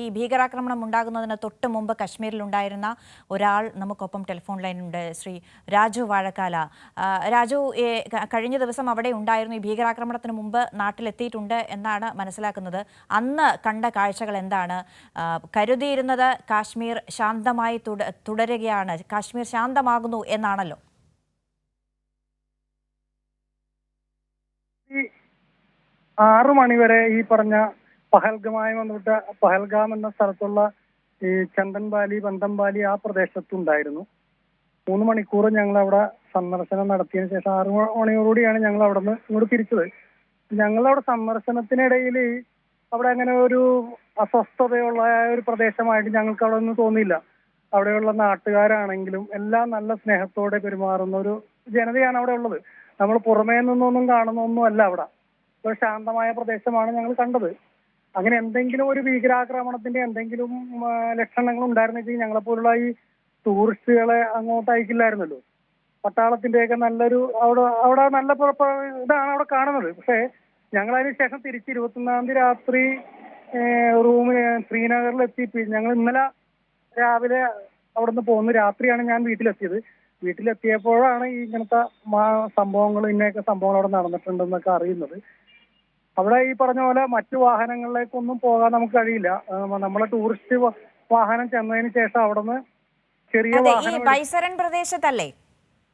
ഈ ഭീകരാക്രമണം ഉണ്ടാകുന്നതിന് തൊട്ട് മുമ്പ് കശ്മീരിലുണ്ടായിരുന്ന ഒരാൾ നമുക്കൊപ്പം ടെലിഫോൺ ലൈനുണ്ട് ശ്രീ രാജു വാഴക്കാല. രാജു കഴിഞ്ഞ ദിവസം അവിടെ ഉണ്ടായിരുന്നു ഈ ഭീകരാക്രമണത്തിന് മുമ്പ് നാട്ടിലെത്തിയിട്ടുണ്ട് എന്നാണ് മനസ്സിലാക്കുന്നത്. അന്ന് കണ്ട കാഴ്ചകൾ എന്താണ്? കരുതിയിരുന്നത് കാശ്മീർ ശാന്തമായി തുടരുകയാണ് കാശ്മീർ ശാന്തമാകുന്നു എന്നാണല്ലോ. ആറു മണിവരെ ഈ പറഞ്ഞ പഹൽഗമായി വന്നിട്ട് പഹൽഗാം എന്ന സ്ഥലത്തുള്ള ഈ ചന്ദൻബാലി ബന്ധംബാലി ആ പ്രദേശത്തുണ്ടായിരുന്നു. മൂന്ന് മണിക്കൂർ ഞങ്ങൾ അവിടെ സന്ദർശനം നടത്തിയതിനു ശേഷം ആറു മണിയോടുകൂടിയാണ് ഞങ്ങൾ അവിടെ നിന്ന് ഇങ്ങോട്ട് തിരിച്ചത്. ഞങ്ങളവിടെ സന്ദർശനത്തിനിടയിൽ അവിടെ അങ്ങനെ ഒരു അസ്വസ്ഥതയുള്ള ഒരു പ്രദേശമായിട്ട് ഞങ്ങൾക്ക് അവിടെ ഒന്നും തോന്നിയില്ല. അവിടെയുള്ള നാട്ടുകാരാണെങ്കിലും എല്ലാം നല്ല സ്നേഹത്തോടെ പെരുമാറുന്ന ഒരു ജനതയാണ് അവിടെ ഉള്ളത്. നമ്മൾ പുറമേ നിന്നൊന്നും കാണുന്ന ഒന്നും അല്ല അവിടെ. ഒരു ശാന്തമായ പ്രദേശമാണ് ഞങ്ങൾ കണ്ടത്. അങ്ങനെ എന്തെങ്കിലും ഒരു ഭീകരാക്രമണത്തിന്റെ എന്തെങ്കിലും ലക്ഷണങ്ങൾ ഉണ്ടായിരുന്നെങ്കിൽ ഞങ്ങളെ പോലുള്ള ഈ ടൂറിസ്റ്റുകളെ അങ്ങോട്ട് അയക്കില്ലായിരുന്നല്ലോ. പട്ടാളത്തിന്റെയൊക്കെ നല്ലൊരു അവിടെ അവിടെ നല്ല ഇതാണ് അവിടെ കാണുന്നത്. പക്ഷേ ഞങ്ങൾ അതിന് ശേഷം തിരിച്ച് ഇരുപത്തൊന്നാം തീയതി രാത്രി റൂമിൽ ശ്രീനഗറിൽ എത്തി ഞങ്ങൾ ഇന്നലെ രാവിലെ അവിടുന്ന് പോകുന്നു രാത്രിയാണ് ഞാൻ വീട്ടിലെത്തിയത്. വീട്ടിലെത്തിയപ്പോഴാണ് ഈ ഇങ്ങനത്തെ സംഭവങ്ങൾ ഇന്നയൊക്കെ സംഭവങ്ങൾ അവിടെ നടന്നിട്ടുണ്ടെന്നൊക്കെ അറിയുന്നത്. അവിടെ ഈ പറഞ്ഞ പോലെ മറ്റു വാഹനങ്ങളിലേക്കൊന്നും പോകാൻ നമുക്ക് കഴിയില്ല. നമ്മളെ ടൂറിസ്റ്റ് വാഹനം ചെന്നതിന് ശേഷം അവിടുന്ന് ചെറിയ വാഹനം പ്രദേശത്തല്ലേ?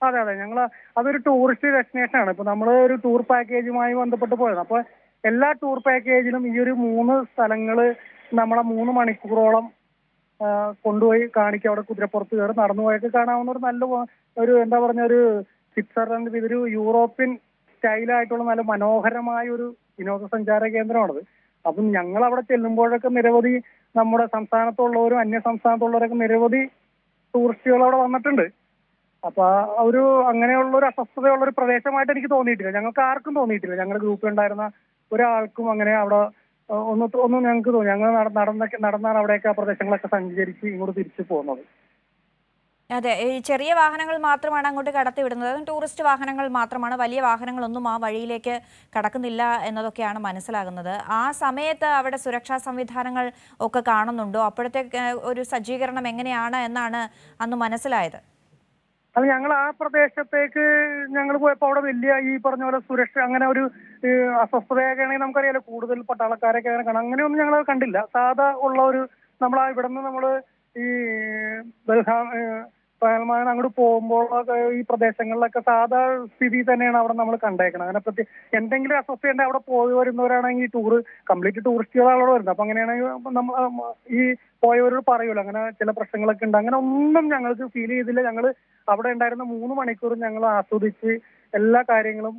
അതെ അതെ. ഞങ്ങൾ അതൊരു ടൂറിസ്റ്റ് ഡെസ്റ്റിനേഷൻ ആണ്. ഇപ്പൊ നമ്മൾ ഒരു ടൂർ പാക്കേജുമായി ബന്ധപ്പെട്ട് പോയത്. അപ്പൊ എല്ലാ ടൂർ പാക്കേജിലും ഈ ഒരു മൂന്ന് സ്ഥലങ്ങൾ നമ്മളെ മൂന്ന് മണിക്കൂറോളം കൊണ്ടുപോയി കാണിക്കുക അവിടെ കുതിരപ്പുറത്ത് കയറി നടന്നു പോയൊക്കെ കാണാവുന്ന ഒരു നല്ല ഒരു എന്താ പറഞ്ഞ ഒരു സ്വിറ്റ്സർലൻഡ് ഇതൊരു യൂറോപ്യൻ സ്റ്റൈലായിട്ടുള്ള നല്ല മനോഹരമായ ഒരു വിനോദസഞ്ചാര കേന്ദ്രമാണത്. അപ്പം ഞങ്ങൾ അവിടെ ചെല്ലുമ്പോഴൊക്കെ നിരവധി നമ്മുടെ സംസ്ഥാനത്തുള്ളവരും അന്യ സംസ്ഥാനത്തുള്ളവരൊക്കെ നിരവധി ടൂറിസ്റ്റുകൾ അവിടെ വന്നിട്ടുണ്ട്. അപ്പൊ ഒരു അങ്ങനെയുള്ള ഒരു അസ്വസ്ഥതയുള്ള ഒരു പ്രദേശമായിട്ട് എനിക്ക് തോന്നിയിട്ടില്ല. ഞങ്ങൾക്ക് ആർക്കും തോന്നിയിട്ടില്ല. ഞങ്ങളുടെ ഗ്രൂപ്പിൽ ഉണ്ടായിരുന്ന ഒരാൾക്കും അങ്ങനെ അവിടെ ഒന്ന് ഒന്നും ഞങ്ങൾക്ക് തോന്നി. ഞങ്ങൾ നട- നടന്നൊക്കെ നടന്നാണ് അവിടെയൊക്കെ ആ പ്രദേശങ്ങളൊക്കെ സഞ്ചരിച്ച് ഇങ്ങോട്ട് തിരിച്ചു പോകുന്നത്. അതെ ഈ ചെറിയ വാഹനങ്ങൾ മാത്രമാണ് അങ്ങോട്ട് കടത്തിവിടുന്നത് ടൂറിസ്റ്റ് വാഹനങ്ങൾ മാത്രമാണ്. വലിയ വാഹനങ്ങളൊന്നും ആ വഴിയിലേക്ക് കടക്കുന്നില്ല എന്നതൊക്കെയാണ് മനസ്സിലാകുന്നത്. ആ സമയത്ത് അവിടെ സുരക്ഷാ സംവിധാനങ്ങൾ ഒക്കെ കാണുന്നുണ്ടോ? അപ്പോഴത്തെ ഒരു സജ്ജീകരണം എങ്ങനെയാണ് എന്നാണ് അന്ന് മനസ്സിലായത്. അത് ഞങ്ങൾ ആ പ്രദേശത്തേക്ക് ഞങ്ങൾ പോയപ്പോൾ അവിടെ വലിയ ഈ പറഞ്ഞ പോലെ സുരക്ഷ അങ്ങനെ ഒരു അസ്വസ്ഥതയൊക്കെ ആണെങ്കിൽ നമുക്കറിയാലോ. കൂടുതൽ പട്ടാളക്കാരൊക്കെ അങ്ങനെ കാണാം. അങ്ങനെയൊന്നും ഞങ്ങൾ കണ്ടില്ല. സാധാ ഉള്ള ഒരു നമ്മൾ ഇവിടെ നിന്ന് നമ്മൾ ഈ ബൽഹാം പഹൽമാൻ അങ്ങോട്ട് പോകുമ്പോൾ ഈ പ്രദേശങ്ങളിലൊക്കെ സാധാ സ്ഥിതി തന്നെയാണ് അവിടെ നമ്മൾ കണ്ടേക്കുന്നത് അങ്ങനെ പ്രത്യേക എന്തെങ്കിലും അസ്വസ്ഥ ഉണ്ടെങ്കിൽ അവിടെ പോയി വരുന്നവരാണെങ്കിൽ ടൂർ കംപ്ലീറ്റ് ടൂറിസ്റ്റുകളാണ് അവിടെ വരുന്നത്. അപ്പൊ അങ്ങനെയാണെങ്കിൽ നമ്മൾ ഈ പോയവരോട് പറയുമല്ലോ അങ്ങനെ ചില പ്രശ്നങ്ങളൊക്കെ ഉണ്ട്. അങ്ങനെ ഒന്നും ഞങ്ങൾക്ക് ഫീൽ ചെയ്തില്ല. ഞങ്ങൾ അവിടെ ഉണ്ടായിരുന്ന മൂന്ന് മണിക്കൂർ ഞങ്ങൾ ആസ്വദിച്ച് എല്ലാ കാര്യങ്ങളും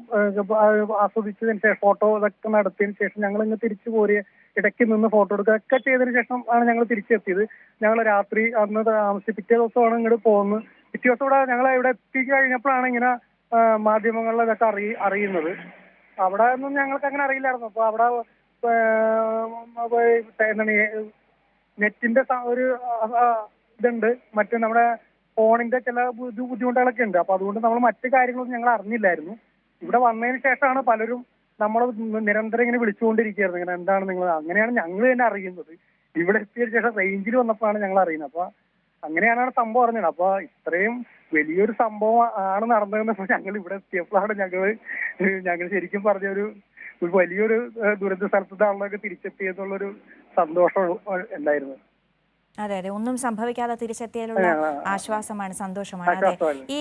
ആസ്വദിച്ചതിന് ശേഷം ഫോട്ടോ ഇതൊക്കെ നടത്തിയതിന് ശേഷം ഞങ്ങൾ ഇങ്ങ് തിരിച്ചു പോരുക ഇടയ്ക്ക് നിന്ന് ഫോട്ടോ എടുക്കുക ഒക്കെ ചെയ്തതിന് ശേഷം ആണ് ഞങ്ങൾ തിരിച്ചെത്തിയത്. ഞങ്ങൾ രാത്രി അന്ന് താമസിച്ച് പിറ്റേ ദിവസമാണ് ഇങ്ങോട്ട് പോകുന്നത് പിറ്റേ ദിവസം ഇവിടെ ഞങ്ങൾ ഇവിടെ എത്തി കഴിഞ്ഞപ്പോഴാണ് ഇങ്ങനെ മാധ്യമങ്ങളിൽ ഇതൊക്കെ അറിയ അറിയുന്നത്. അവിടെ ഒന്നും ഞങ്ങൾക്ക് അങ്ങനെ അറിയില്ലായിരുന്നു. അപ്പൊ അവിടെ എന്താണ് നെറ്റിന്റെ ഒരു ഇതുണ്ട്. മറ്റേ നമ്മുടെ ഫോണിന്റെ ചില ബുദ്ധി- ബുദ്ധിമുട്ടുകളൊക്കെ ഉണ്ട്. അപ്പൊ അതുകൊണ്ട് നമ്മൾ മറ്റു കാര്യങ്ങളൊന്നും ഞങ്ങൾ അറിഞ്ഞില്ലായിരുന്നു. ഇവിടെ വന്നതിന് ശേഷമാണ് പലരും നമ്മൾ നിരന്തരം ഇങ്ങനെ വിളിച്ചുകൊണ്ടിരിക്കുകയായിരുന്നു. ഇങ്ങനെ എന്താണ് നിങ്ങൾ അങ്ങനെയാണ് ഞങ്ങൾ തന്നെ അറിയുന്നത്. ഇവിടെ എത്തിയ ശേഷം റേഞ്ചിൽ വന്നപ്പോഴാണ് ഞങ്ങൾ അറിയുന്നത്. അപ്പൊ അങ്ങനെയാണ് സംഭവം അറിഞ്ഞത്. അപ്പൊ ഇത്രയും വലിയൊരു സംഭവം ആണ് നടന്നതെന്ന് ഞങ്ങൾ ഇവിടെ എത്തിയപ്പോഴാണ് ഞങ്ങൾ ഞങ്ങൾ ശരിക്കും പറഞ്ഞ ഒരു വലിയൊരു ദുരന്ത ദുരന്ത സ്ഥലത്തുനിന്നാണല്ലോ തിരിച്ചെത്തിയെന്നുള്ളൊരു സന്തോഷം ഉണ്ടായിരുന്നു അതെ അതെ. ഒന്നും സംഭവിക്കാതെ തിരിച്ചെത്തിയാലുള്ള. ആശ്വാസമാണ് സന്തോഷമാണ്. അതെ. ഈ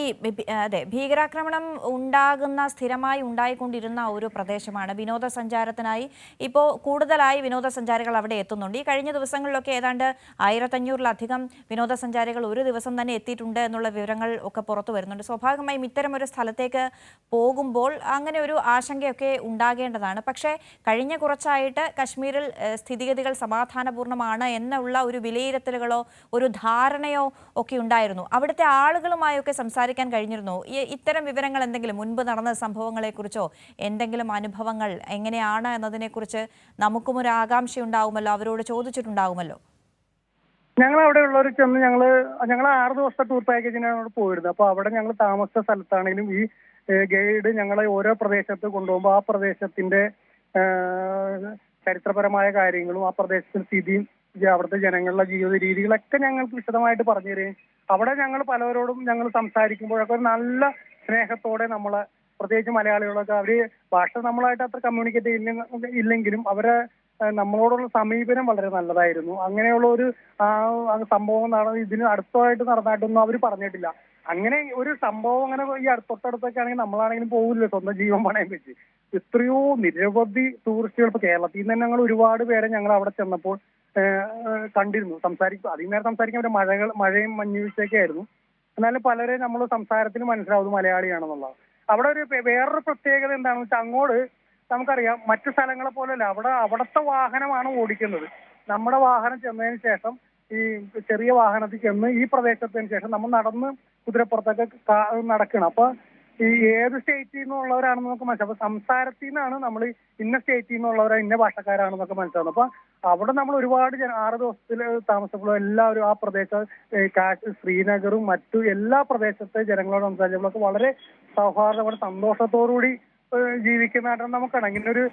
അതെ ഭീകരാക്രമണം ഉണ്ടാകുന്ന സ്ഥിരമായി ഉണ്ടായിക്കൊണ്ടിരുന്ന ഒരു പ്രദേശമാണ് വിനോദസഞ്ചാരത്തിനായി. ഇപ്പോൾ കൂടുതലായി വിനോദസഞ്ചാരികൾ അവിടെ എത്തുന്നുണ്ട്. ഈ കഴിഞ്ഞ ദിവസങ്ങളിലൊക്കെ ഏതാണ്ട് ആയിരത്തഞ്ഞൂറിലധികം വിനോദസഞ്ചാരികൾ ഒരു ദിവസം തന്നെ എത്തിയിട്ടുണ്ട് എന്നുള്ള വിവരങ്ങൾ ഒക്കെ പുറത്തു വരുന്നുണ്ട്. സ്വാഭാവികമായും ഇത്തരം ഒരു സ്ഥലത്തേക്ക് പോകുമ്പോൾ അങ്ങനെ ഒരു ആശങ്കയൊക്കെ ഉണ്ടാകേണ്ടതാണ്. പക്ഷേ കഴിഞ്ഞ കുറച്ചായിട്ട് കശ്മീരിൽ സ്ഥിതിഗതികൾ സമാധാനപൂർണമാണ് എന്നുള്ള ഒരു വിലയിരുത്തലുകളോ ഒരു ധാരണയോ ഒക്കെ ഉണ്ടായിരുന്നു. അവിടുത്തെ ആളുകളുമായൊക്കെ സംസാരിക്കാൻ കഴിഞ്ഞിരുന്നു. ഇത്തരം വിവരങ്ങൾ എന്തെങ്കിലും മുൻപ് നടന്ന സംഭവങ്ങളെക്കുറിച്ചോ എന്തെങ്കിലും അനുഭവങ്ങൾ എങ്ങനെയാണ് എന്നതിനെക്കുറിച്ച് നമുക്കും ഒരു ആകാംക്ഷ ഉണ്ടാവുമല്ലോ. അവരോട് ചോദിച്ചിട്ടുണ്ടാവുമല്ലോ. ഞങ്ങൾ അവിടെ ഉള്ളവർ ചെന്ന് ഞങ്ങൾ ഞങ്ങൾ ആറ് ദിവസത്തെ ടൂർ പാക്കേജിനാണ് അവിടെ പോയിരുന്നത്. അപ്പൊ അവിടെ ഞങ്ങൾ താമസിച്ച സ്ഥലത്താണെങ്കിലും ഈ ഗൈഡ് ഞങ്ങളെ ഓരോ പ്രദേശത്ത് കൊണ്ടുപോകുമ്പോൾ ആ പ്രദേശത്തിന്റെ ചരിത്രപരമായ കാര്യങ്ങളും ആ പ്രദേശത്തിന്റെ സ്ഥിതിയും അവിടുത്തെ ജനങ്ങളുടെ ജീവിത രീതികളൊക്കെ ഞങ്ങൾക്ക് വിശദമായിട്ട് പറഞ്ഞു തരികയും അവിടെ ഞങ്ങൾ പലവരോടും ഞങ്ങൾ സംസാരിക്കുമ്പോഴൊക്കെ നല്ല സ്നേഹത്തോടെ നമ്മളെ പ്രത്യേകിച്ച് മലയാളികളൊക്കെ അവർ ഭാഷ നമ്മളായിട്ട് അത്ര കമ്മ്യൂണിക്കേറ്റ് ഇല്ലെങ്കിലും അവരെ നമ്മളോടുള്ള സമീപനം വളരെ നല്ലതായിരുന്നു. അങ്ങനെയുള്ള ഒരു സംഭവം നടന്ന് ഇതിന് അടുത്തതായിട്ട് നടന്നായിട്ടൊന്നും അവർ പറഞ്ഞിട്ടില്ല. അങ്ങനെ ഒരു സംഭവം അങ്ങനെ ഈ തൊട്ടടുത്തൊക്കെ ആണെങ്കിൽ നമ്മളാണെങ്കിലും പോകില്ല സ്വന്തം ജീവൻ പണയം വെച്ച്. എത്രയോ നിരവധി ടൂറിസ്റ്റുകൾ ഇപ്പൊ കേരളത്തിൽ നിന്ന് തന്നെ ഞങ്ങൾ ഒരുപാട് പേരെ ഞങ്ങൾ അവിടെ ചെന്നപ്പോൾ കണ്ടിരുന്നു. സംസാരിക്കും അധികം നേരം സംസാരിക്കാൻ മഴകൾ മഴയും മഞ്ഞുവീഴ്ചയൊക്കെ ആയിരുന്നു. എന്നാലും പലരെ നമ്മൾ സംസാരത്തിന് മനസ്സിലാവും മലയാളിയാണെന്നുള്ളത് അവിടെ ഒരു വേറൊരു പ്രത്യേകത എന്താണെന്ന് വെച്ചാൽ അങ്ങോട്ട് നമുക്കറിയാം മറ്റു സ്ഥലങ്ങളെ പോലെയല്ല. അവിടെ അവിടുത്തെ വാഹനമാണ് ഓടിക്കുന്നത്. നമ്മുടെ വാഹനം ചെന്നതിന് ശേഷം ഈ ചെറിയ വാഹനത്തിൽ ചെന്ന് ഈ പ്രദേശത്തിന് ശേഷം നമ്മൾ നടന്ന് കുതിരപ്പുറത്തൊക്കെ നടക്കണം. അപ്പൊ ഈ ഏത് സ്റ്റേറ്റിൽ നിന്നുള്ളവരാണെന്ന് നമുക്ക് മനസ്സിലാവും. അപ്പൊ സംസാരത്തിൽ നിന്നാണ് നമ്മൾ ഇന്ന സ്റ്റേറ്റിൽ നിന്നുള്ളവരാ ഇന്ന ഭാഷക്കാരാണെന്നൊക്കെ മനസ്സിലാവുന്നത്. അപ്പൊ അവിടെ നമ്മൾ ഒരുപാട് ആറ് ദിവസത്തിൽ താമസപ്പെടും എല്ലാവരും ആ പ്രദേശ ശ്രീനഗറും മറ്റു എല്ലാ പ്രദേശത്തെ ജനങ്ങളോട് സംസാരിച്ചപ്പോഴൊക്കെ വളരെ സൗഹാർദ്ദത്തോടെ സന്തോഷത്തോടുകൂടി ജീവിക്കുന്നതായിട്ടാണ് ജീവിക്കുന്നതായിട്ട് നമുക്ക് കാണാം ഇങ്ങനെ ഒരു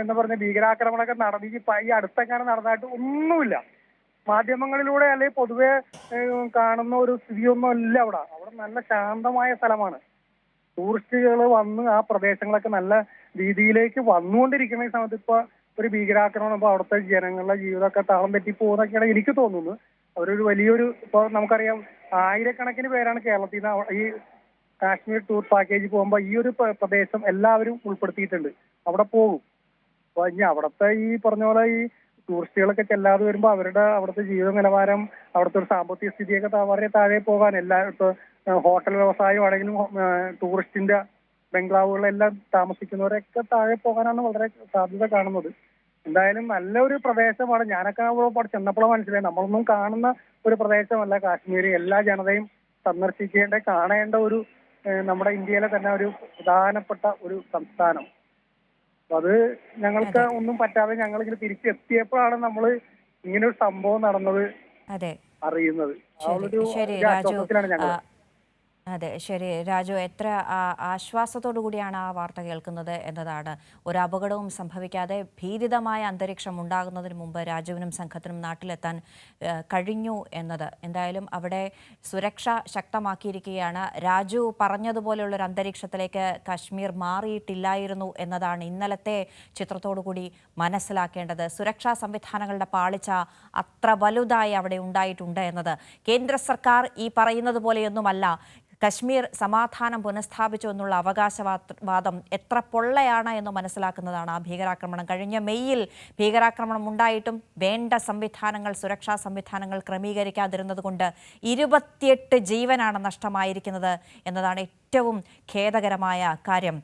എന്താ പറയുക ഭീകരാക്രമണമൊക്കെ നടന്ന് ഈ പ- ഈ അടുത്തെങ്ങാനും നടന്നതായിട്ട് ഒന്നുമില്ല. മാധ്യമങ്ങളിലൂടെ അല്ലെങ്കിൽ പൊതുവെ കാണുന്ന ഒരു സ്ഥിതിയൊന്നും അല്ല അവിടെ. അവിടെ നല്ല ശാന്തമായ സ്ഥലമാണ്. ടൂറിസ്റ്റുകൾ വന്ന് ആ പ്രദേശങ്ങളൊക്കെ നല്ല രീതിയിലേക്ക് വന്നുകൊണ്ടിരിക്കുന്ന ഈ സമയത്ത് ഇപ്പൊ ഒരു ഭീകരാക്രമണം ഇപ്പൊ അവിടുത്തെ ജനങ്ങളുടെ ജീവിതമൊക്കെ താളം തെറ്റി പോകുന്നൊക്കെയാണ് എനിക്ക് തോന്നുന്നത്. അവരൊരു വലിയൊരു ഇപ്പൊ നമുക്കറിയാം ആയിരക്കണക്കിന് പേരാണ് കേരളത്തിൽ നിന്ന് ഈ കാശ്മീർ ടൂർ പാക്കേജ് പോകുമ്പോൾ ഈ ഒരു പ്രദേശം എല്ലാവരും ഉൾപ്പെടുത്തിയിട്ടുണ്ട്. അവിടെ പോകും. അപ്പൊ ഇനി അവിടുത്തെ ഈ പറഞ്ഞ പോലെ ഈ ടൂറിസ്റ്റുകളൊക്കെ ചെല്ലാതെ വരുമ്പോൾ അവരുടെ അവിടുത്തെ ജീവിത നിലവാരം അവിടുത്തെ ഒരു സാമ്പത്തിക സ്ഥിതിയൊക്കെ വളരെ താഴെ പോകാൻ എല്ലാ ഇപ്പൊ ഹോട്ടൽ വ്യവസായം ആണെങ്കിലും ഏഹ് ടൂറിസ്റ്റിന്റെ ബംഗ്ലാവുകളിലെല്ലാം താമസിക്കുന്നവരൊക്കെ താഴെ പോകാനാണ് വളരെ സാധ്യത കാണുന്നത്. എന്തായാലും നല്ലൊരു പ്രദേശമാണ്. ഞാനൊക്കെ അവിടെ ചെന്നപ്പോഴും മനസ്സിലായി നമ്മളൊന്നും കാണുന്ന ഒരു പ്രദേശമല്ല കാശ്മീർ എല്ലാ ജനതയും സന്ദർശിക്കേണ്ട കാണേണ്ട ഒരു നമ്മുടെ ഇന്ത്യയിലെ തന്നെ ഒരു പ്രധാനപ്പെട്ട ഒരു സംസ്ഥാനം. അത് ഞങ്ങൾക്ക് ഒന്നും പറ്റാതെ ഞങ്ങൾ ഇങ്ങനെ തിരിച്ചെത്തിയപ്പോഴാണ് നമ്മൾ ഇങ്ങനെ ഒരു സംഭവം നടന്നത് അറിയുന്നത്. ആ ഒരു ആശ്വാസത്തിലാണ് ഞങ്ങൾ അതെ ശരി. രാജു എത്ര ആശ്വാസത്തോടു കൂടിയാണ് ആ വാർത്ത കേൾക്കുന്നത് എന്നതാണ്. ഒരു അപകടവും സംഭവിക്കാതെ ഭീതിതമായ അന്തരീക്ഷം ഉണ്ടാകുന്നതിന് മുമ്പ് രാജുവിനും സംഘത്തിനും നാട്ടിലെത്താൻ കഴിഞ്ഞു എന്നത്. എന്തായാലും അവിടെ സുരക്ഷ ശക്തമാക്കിയിരിക്കുകയാണ്. രാജു പറഞ്ഞതുപോലെയുള്ള ഒരു അന്തരീക്ഷത്തിലേക്ക് കശ്മീർ മാറിയിട്ടില്ലായിരുന്നു എന്നതാണ് ഇന്നലത്തെ ചിത്രത്തോടു കൂടി മനസ്സിലാക്കേണ്ടത്. സുരക്ഷാ സംവിധാനങ്ങളുടെ പാളിച്ച അത്ര വലുതായി അവിടെ ഉണ്ടായിട്ടുണ്ട് എന്നത്. കേന്ദ്ര സർക്കാർ ഈ പറയുന്നത് പോലെയൊന്നുമല്ല. കശ്മീർ സമാധാനം പുനഃസ്ഥാപിച്ചു എന്നുള്ള അവകാശവാദം എത്ര പൊള്ളയാണ് എന്ന് മനസ്സിലാക്കുന്നതാണ് ആ ഭീകരാക്രമണം. കഴിഞ്ഞ മെയ്യിൽ ഭീകരാക്രമണം ഉണ്ടായിട്ടും വേണ്ട സംവിധാനങ്ങൾ സുരക്ഷാ സംവിധാനങ്ങൾ ക്രമീകരിക്കാതിരുന്നതുകൊണ്ട് ഇരുപത്തിയെട്ട് ജീവനാണ് നഷ്ടമായിരിക്കുന്നത് എന്നതാണ് ഏറ്റവും ഖേദകരമായ കാര്യം.